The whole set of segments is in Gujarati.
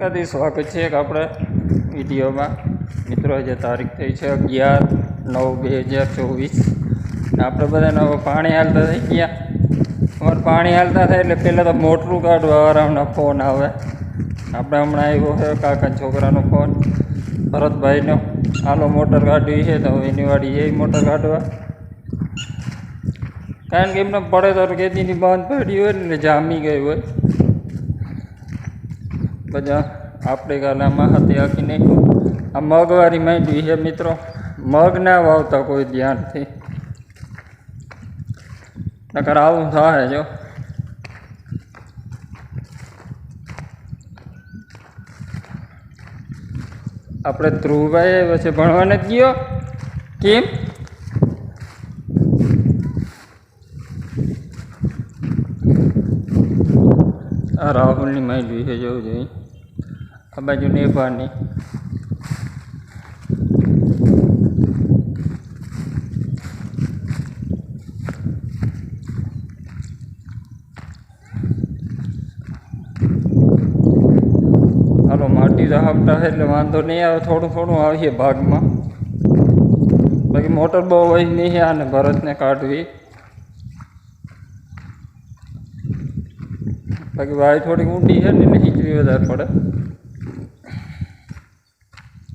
કદી સ્વાગત છે એક આપણે વિડીયોમાં. મિત્રો, આજે તારીખ થઈ છે અગિયાર નવ બે હજાર ચોવીસ. આપણે બધાને હવે પાણી હાલતા થઈ ગયા. અમારે પાણી હાલતા થાય એટલે પહેલાં તો મોટરું કાઢવા વાળાનો ફોન આવે. આપણે હમણાં આવ્યો છે કાકા છોકરાનો ફોન. ભરતભાઈનો. હાલો મોટર કાઢવી છે તો એની વાડી એ મોટર કાઢવા. કારણ કે એમને પડે તો કેદીની બંધ પડી હોય ને જામી ગઈ હોય. બધા આપણે ગાલામાં હતી આખી નાખ્યું આ મગવારી માંડવી છે મિત્રો. મગ ના વાવતા કોઈ ધ્યાનથી. નકર આવું થાય જો. આપણે ધ્રુવભાઈ પછી ભણવા નથી ગયો? કેમ? આ રાહુલની છે, જોવું જોઈએ. આ બાજુ નેપાળની હાલો માટી તો હપ્તા છે એટલે વાંધો નહીં આવે થોડું થોડું આવીએ ભાગમાં બાકી મોટર બહુ હોય નહીં છે આને ભરતને કાઢવી બાકી વાય થોડીક ઊંડી છે ને એટલે હીચવી વધારે પડે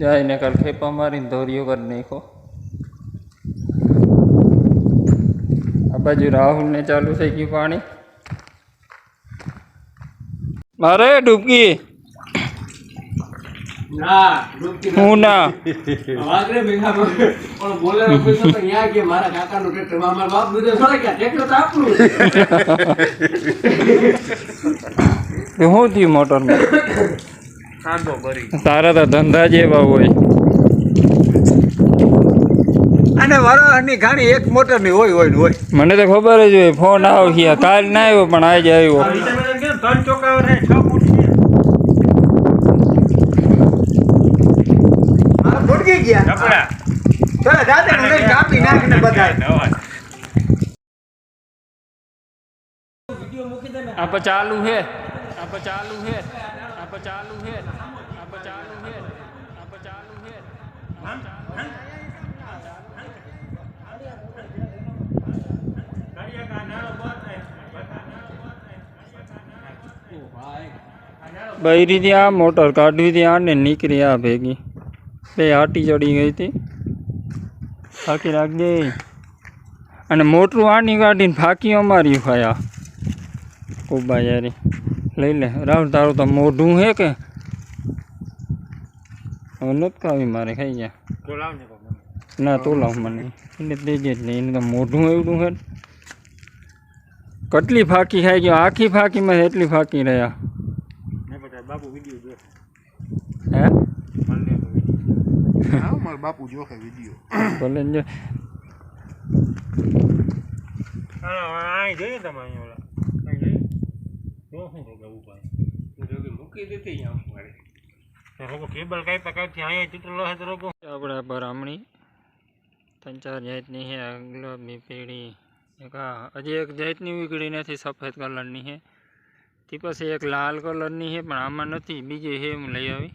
જાય ને કાલ ખેપા મારીને ધોરીઓ કરી નાખો. આ બાજુ રાહુલને ચાલુ થઈ ગયું પાણી. મારે ડૂબકી. હું ના. શું થયું મોટરમાં? ભરી. તારા તો ધંધા જેવા હોય. અને વરાળની ઘાણી એક મોટરની હોય હોય ને હોય. મને તો ખબર જ હોય ફોન આવ્યો કાલ ના આવ્યો પણ આજે આવ્યો. ત્રણ ચોકા છે છ ફૂટ છે. આ ફૂટકી ગયા. ને કાપી નાખીને બધા આ ચાલુ છે. આપ ચાલુ છે. આ પર ચાલુ છે આ પર ચાલુ છે આ પર ચાલુ છે બૈરી થી આ મોટર કાઢવી હતી આને નીકળી આ ભેગી બે આટી ચડી ગઈ હતી ફાકી રાખજે અને મોટરું આની કાઢીને ફાકી અમારી ખાયા કોબા યારી લઈ લે રાહુલ તારું તો મોઢું હે કે હવે નથી ખાવી મારે ખાઈ ગયા ના તો લાવ મને એટલે દેજે જ નહીં એને તો મોઢું એવડું હે કેટલી ફાકી ખાઈ ગયો આખી ફાકીમાં એટલી ફાકી રહ્યા બાપુ વિડીયો જો હે હા મારા બાપુ જોખે વિડીયો ભલે ને જો અહીં જોઈએ તમે અહીં ઓલા અહીં જોઈએ શું મૂકી દીધી અહીંયા રોગો કેબલ કાંઈ પકાવતી અહીંયા તૂટેલો હશે તો રોગો આપણે બરામણી ત્રણ ચાર જાતની છે ગુલાબની પીળી એક હજી એક જાતની વીકળી નથી સફેદ કલરની છે તે પછી એક લાલ કલરની છે પણ આમાં નથી બીજી છે હું લઈ આવી.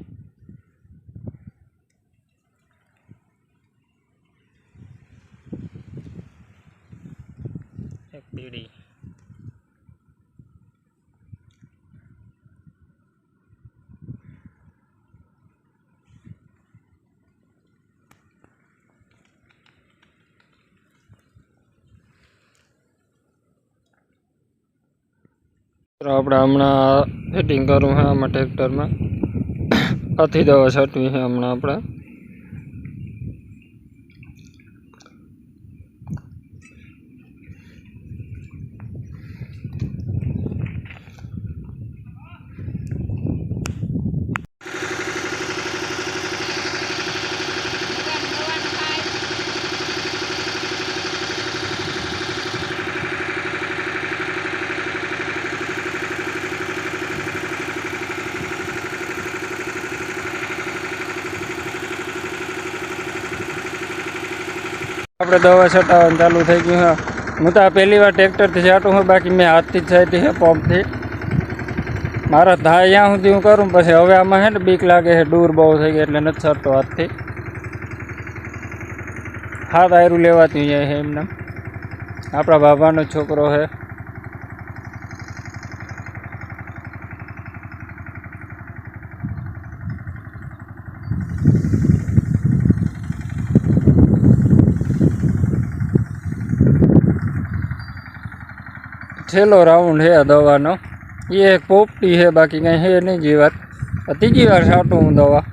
એક પીળી આપણે હમણાં ફિટિંગ કરવું છે આમાં ટ્રેક્ટરમાં આથી દવા છાંટવી છે હમણાં આપણે. આપણે દવા છટાવવાનું ચાલુ થઈ ગયું હા હું તો આ પહેલી વાર ટ્રેક્ટરથી છાંટું છું બાકી મેં હાથથી જ છાંટી છે પંપથી મારા થાય ત્યાં સુધી હું કરું પછી હવે આમાં હે ને બીક લાગે છે દૂર બહુ થઈ ગઈ એટલે નથી સરતો હાથથી હાથ આયરું લેવાતું જાય છે એમને આપણા બાબાનો જ છોકરો છે છેલ્લો રાઉન્ડ છે દવાનો. એ એક પોપટી છે, બાકી કંઈ છે નહીં જીવાત ત્રીજી વાર છાંટું હું દવા.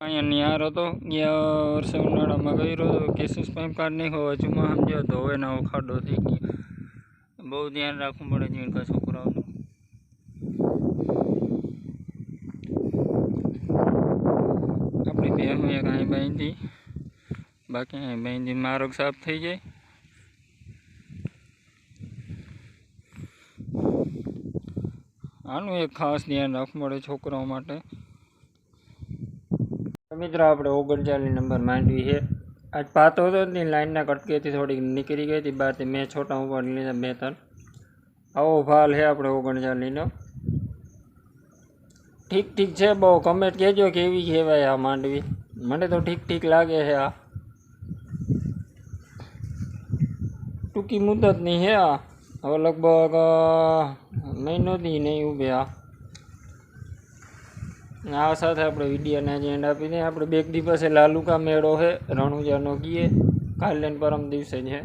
અહીંયા નિહાર હતો ગયા વર્ષે ઉનાળામાં કર્યો હતો કેસીસ પાઇપ કાર્ડ નહીં હોવા જુમાં સમજ્યો તો હવે નવો ખાડો થઈ ગયો બહુ ધ્યાન રાખવું પડે જીણકા છોકરાઓનું આપણી બે હું એક અહીં બાંધી બાકી અહીં બાંધી માર્ગ સાફ થઈ જાય આનું એક ખાસ ધ્યાન રાખવું પડે છોકરાઓ માટે તો મિત્રો, આપણે ઓગણચાલીસ નંબર માંડવી છે. આજ પાતો હતો ને લાઈનના કટકેથી થોડીક નીકળી ગઈ હતી બહારથી મેં છોટા ઉપર લીધા બે ત્રણ. આવો ફાલ છે આપણે ઓગણચાલીસનો ઠીક ઠીક છે, બહુ કમેન્ટ કહેજો કેવી કહેવાય આ માંડવી. મને તો ઠીક ઠીક લાગે છે આ. ટૂંકી મુદતની છે આ. હવે લગભગ મહિનોથી નહીં ઊભે આ. આ સાથે આપણે વિડીયોને જ એન્ડ આપી દઈએ આપણે બે એક દિવસે લાલુકા મેળો છે રણુજાનો કીએ કાલે ને પરમ દિવસે છે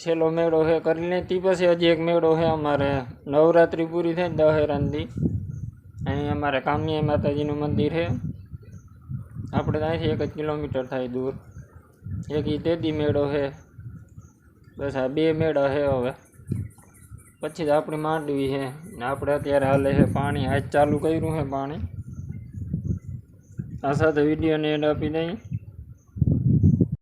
છેલ્લો મેળો છે કરી લે તે પછી હજી એક મેળો છે અમારે નવરાત્રિ પૂરી થાય ને દહેરાનથી અહીં અમારે કામિયા માતાજીનું મંદિર છે આપણે ત્યાંથી એક જ કિલોમીટર થાય દૂર એક ઈ તેદી મેળો છે બસ આ બે મેળા છે હવે પછી જ આપણી માંડવી છે. ને આપણે અત્યારે હાલે છે પાણી. આજ ચાલુ કર્યું છે પાણી. આ સાથે વિડીયોને એડ આપી દઈએ.